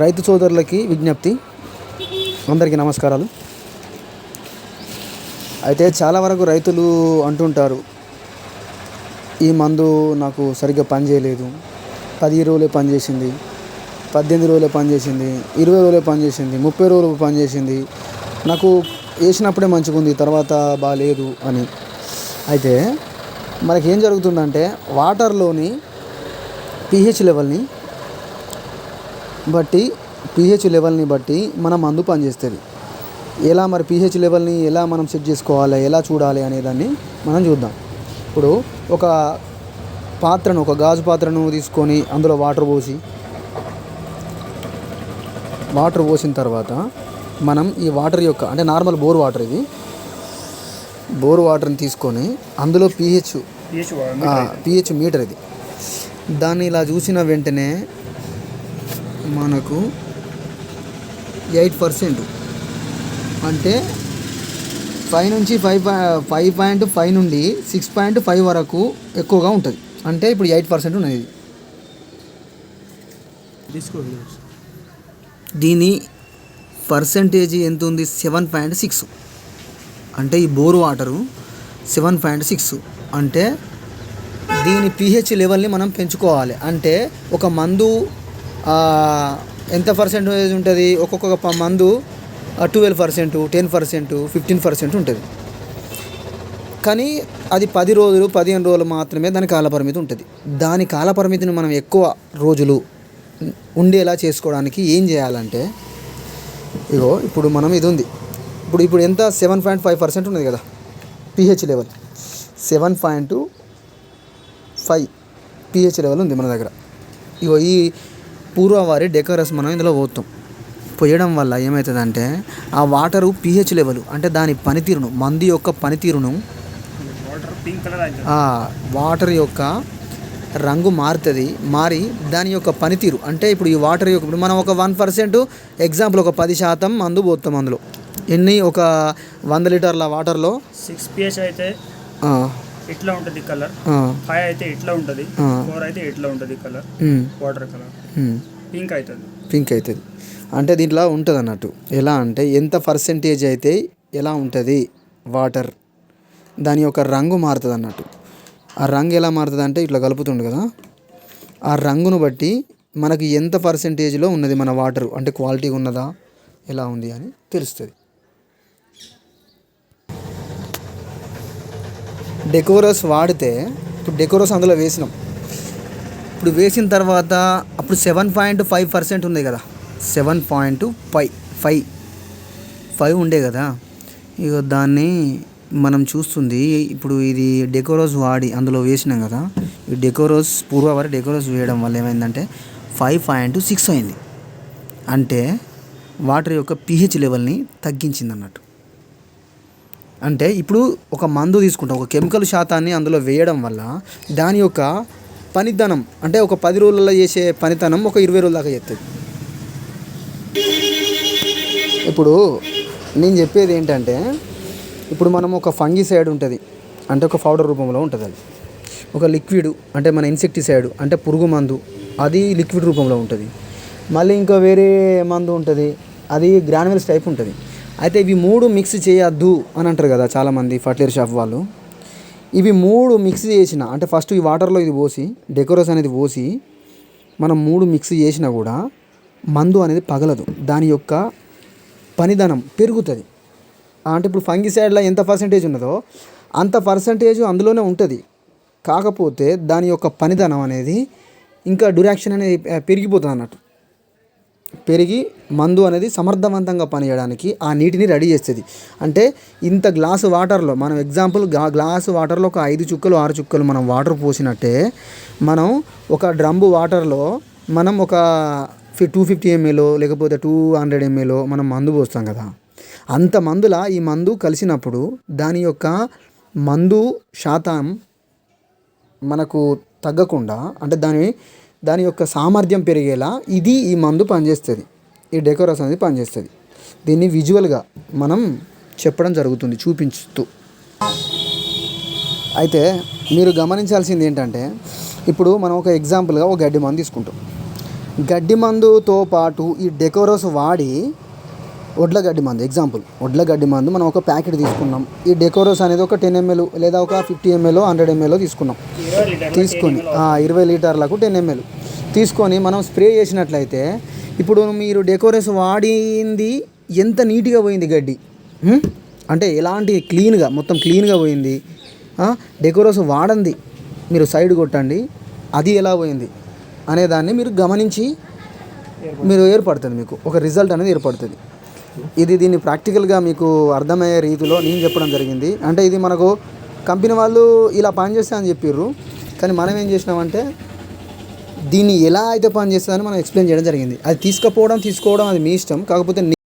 రైతు సోదరులకి విజ్ఞప్తి. అందరికీ నమస్కారాలు. అయితే చాలా వరకు రైతులు అంటుంటారు ఈ మందు నాకు సరిగ్గా పనిచేయలేదు పది రోజులే పనిచేసింది పద్దెనిమిది రోజులే పనిచేసింది ఇరవై రోజులే పనిచేసింది ముప్పై రోజులు పనిచేసింది నాకు వేసినప్పుడే మంచిగా ఉంది తర్వాత బాగాలేదు అని. అయితే మనకి ఏం జరుగుతుందంటే వాటర్లోని పిహెచ్ లెవెల్ని బట్టి పిహెచ్ లెవెల్ని బట్టి మన మందు పనిచేస్తుంది. ఎలా మరి పిహెచ్ లెవెల్ని ఎలా మనం సెట్ చేసుకోవాలి ఎలా చూడాలి అనే దాన్ని మనం చూద్దాం. ఇప్పుడు ఒక పాత్రను ఒక గాజు పాత్రను తీసుకొని అందులో వాటర్ పోసి వాటర్ పోసిన తర్వాత మనం ఈ వాటర్ యొక్క అంటే నార్మల్ బోర్ వాటర్ ఇది బోర్ వాటర్ని తీసుకొని అందులో పిహెచ్ పిహెచ్ మీటర్ ఇది. దాన్ని ఇలా చూసిన వెంటనే మనకు ఎయిట్ పర్సెంట్. అంటే ఫైవ్ నుంచి ఫైవ్ ఫైవ్ పాయింట్ ఫైవ్ నుండి సిక్స్ పాయింట్ ఫైవ్ వరకు ఎక్కువగా ఉంటుంది. అంటే ఇప్పుడు ఎయిట్ పర్సెంట్ ఉన్నది దీని పర్సంటేజ్ ఎంత ఉంది? Seven point six. అంటే ఈ bore water seven point six. అంటే దీని పిహెచ్ లెవెల్ని మనం పెంచుకోవాలి. అంటే ఒక మందు ఎంత పర్సెంటేజ్ ఉంటుంది? ఒక్కొక్క ప- మందు twelve percent ten percent fifteen percent ఉంటుంది. కానీ అది పది రోజులు పదిహేను రోజులు మాత్రమే దాని కాలపరిమితి ఉంటుంది. దాని కాలపరిమితిని మనం ఎక్కువ రోజులు ఉండేలా చేసుకోవడానికి ఏం చేయాలంటే ఇగో ఇప్పుడు మనం ఇది ఉంది. ఇప్పుడు ఇప్పుడు ఎంత? సెవెన్ పాయింట్ ఫైవ్ పర్సెంట్ ఉన్నది కదా pH level. Seven point five pH level ఉంది మన దగ్గర. ఇగో ఈ పూర్వవారి డెకరస్ మనం ఇందులో పోతాం. పోయడం వల్ల ఏమవుతుందంటే ఆ వాటరు పిహెచ్ లెవెల్ అంటే దాని పనితీరును మందు యొక్క పనితీరును వాటర్ యొక్క రంగు మారుతుంది మారి దాని యొక్క పనితీరు. అంటే ఇప్పుడు ఈ వాటర్ యొక్క ఇప్పుడు మనం ఒక వన్ పర్సెంట్ ఎగ్జాంపుల్ ఒక పది శాతం మందు పోతాం అందులో. ఎన్ని? ఒక వంద లీటర్ల వాటర్లో? సిక్స్ పిహెచ్ అయితే ఇట్లా ఉంటుంది కలర్. ఫైవ్ అయితే ఇట్లా ఉంటుంది. ఫోర్ అయితే ఇట్లా ఉంటుంది కలర్. వాటర్ కలర్ పింక్ అవుతుంది. పింక్ అవుతుంది. అంటే దీంట్లో ఉంటుంది అన్నట్టు ఎలా అంటే ఎంత పర్సెంటేజ్ అయితే ఎలా ఉంటుంది వాటర్ దాని యొక్క రంగు మారుతుంది అన్నట్టు ఆ రంగు ఎలా మారుతుంది అంటే ఇట్లా కలుపుతుండు కదా. ఆ రంగును బట్టి మనకి ఎంత పర్సెంటేజ్లో ఉన్నది మన వాటర్ అంటే క్వాలిటీ ఉన్నదా? ఎలా ఉంది అని తెలుస్తుంది. డెకోరస్ వాడితే ఇప్పుడు డెకోరస్ అందులో వేసినాం. ఇప్పుడు వేసిన తర్వాత అప్పుడు సెవెన్ పాయింట్ ఫైవ్ పర్సెంట్ ఉంది కదా. Seven point five five five ఉండే కదా. ఇక దాన్ని మనం చూస్తుంది ఇప్పుడు ఇది డెకోరోస్ వాడి అందులో వేసినాం కదా. ఈ డెకోరోస్ పూర్వవారి డెకోరోస్ వేయడం వల్ల ఏమైందంటే ఫైవ్ పాయింట్ సిక్స్ అయింది. అంటే వాటర్ యొక్క పిహెచ్ లెవెల్ని తగ్గించింది అన్నట్టు అంటే ఇప్పుడు ఒక మందు తీసుకుంటాం ఒక కెమికల్ శాతాన్ని అందులో వేయడం వల్ల దాని యొక్క పనితనం అంటే ఒక పది రోజులలో చేసే పనితనం ఒక ఇరవై రోజుల దాకా చేస్తుంది. ఇప్పుడు నేను చెప్పేది ఏంటంటే ఇప్పుడు మనం ఒక ఫంగిసైడ్ ఉంటుంది అంటే ఒక పౌడర్ రూపంలో ఉంటుంది అది. ఒక లిక్విడ్ అంటే మన ఇన్సెక్టిసైడ్ అంటే పురుగు మందు అది లిక్విడ్ రూపంలో ఉంటుంది. మళ్ళీ ఇంకా వేరే మందు ఉంటుంది అది గ్రానువల్స్ టైప్ ఉంటుంది. అయితే ఇవి మూడు మిక్స్ చేయొద్దు అని అంటారు కదా చాలామంది ఫర్టిలైజర్ షాప్ వాళ్ళు. ఇవి మూడు మిక్స్ చేసిన అంటే ఫస్ట్ ఈ వాటర్లో ఇది పోసి డెకోరస్ అనేది పోసి మనం మూడు మిక్స్ చేసినా కూడా మందు అనేది పగలదు. దాని యొక్క పనిదనం పెరుగుతుంది. అంటే ఇప్పుడు ఫంగిసైడ్లో ఎంత పర్సంటేజ్ ఉన్నదో అంత పర్సంటేజ్ అందులోనే ఉంటుంది. కాకపోతే దాని యొక్క పనిదనం అనేది ఇంకా డ్యూరాక్షన్ అనేది పెరిగిపోతుంది అన్నట్టు. పెరిగి మందు అనేది సమర్థవంతంగా పనిచేయడానికి ఆ నీటిని రెడీ చేస్తుంది. అంటే ఇంత గ్లాసు వాటర్లో మనం ఎగ్జాంపుల్గా గ్లాసు వాటర్లో ఒక ఐదు చుక్కలు ఆరు చుక్కలు మనం వాటర్ పోసినట్టే మనం ఒక డ్రమ్ము వాటర్లో మనం ఒక ఫి టూ ఫిఫ్టీ ఎంఏలో లేకపోతే టూ హండ్రెడ్ ఎంఏలో మనం మందు పోస్తాం కదా. అంత మందుల ఈ మందు కలిసినప్పుడు దాని యొక్క మందు శాతం మనకు తగ్గకుండా అంటే దాని దాని యొక్క సామర్థ్యం పెరిగేలా ఇది ఈ మందు పనిచేస్తుంది. ఈ డెకోరస్ అనేది పనిచేస్తుంది. దీన్ని విజువల్గా మనం చెప్పడం జరుగుతుంది చూపించుతూ అయితే మీరు గమనించాల్సింది ఏంటంటే ఇప్పుడు మనం ఒక ఎగ్జాంపుల్గా ఒక గడ్డి మందు తీసుకుంటాం. గడ్డి మందుతో పాటు ఈ డెకోరస్ వాడి వడ్ల గడ్డి మందు ఎగ్జాంపుల్ వడ్ల గడ్డి మందు మనం ఒక ప్యాకెట్ తీసుకున్నాం. ఈ డెకోరోస్ అనేది ఒక టెన్ ఎంఎల్ లేదా ఒక ఫిఫ్టీ ఎంఎల్ హండ్రెడ్ ఎంఎల్ తీసుకున్నాం. తీసుకొని ఇరవై లీటర్లకు టెన్ ఎంఎల్. తీసుకొని మనం స్ప్రే చేసినట్లయితే ఇప్పుడు మీరు డెకోరేస్ వాడింది ఎంత నీట్గా పోయింది గడ్డి? అంటే ఎలాంటి క్లీన్గా మొత్తం క్లీన్గా పోయింది? ఆ, వాడంది. మీరు సైడ్ కొట్టండి అది ఎలా పోయింది? అనే దాన్ని మీరు గమనించి మీరు ఏర్పడుతుంది మీకు. ఒక రిజల్ట్ అనేది ఏర్పడుతుంది. ఇది దీన్ని ప్రాక్టికల్గా మీకు అర్థమయ్యే రీతిలో నేను చెప్పడం జరిగింది. అంటే ఇది మనకు కంపెనీ వాళ్ళు ఇలా పనిచేస్తా అని చెప్పిర్రు. కానీ మనం ఏం చేసినామంటే దీన్ని ఎలా అయితే పనిచేస్తుందని మనం ఎక్స్ప్లెయిన్ చేయడం జరిగింది. అది తీసుకుపోవడం తీసుకోవడం అది మీ ఇష్టం. కాకపోతే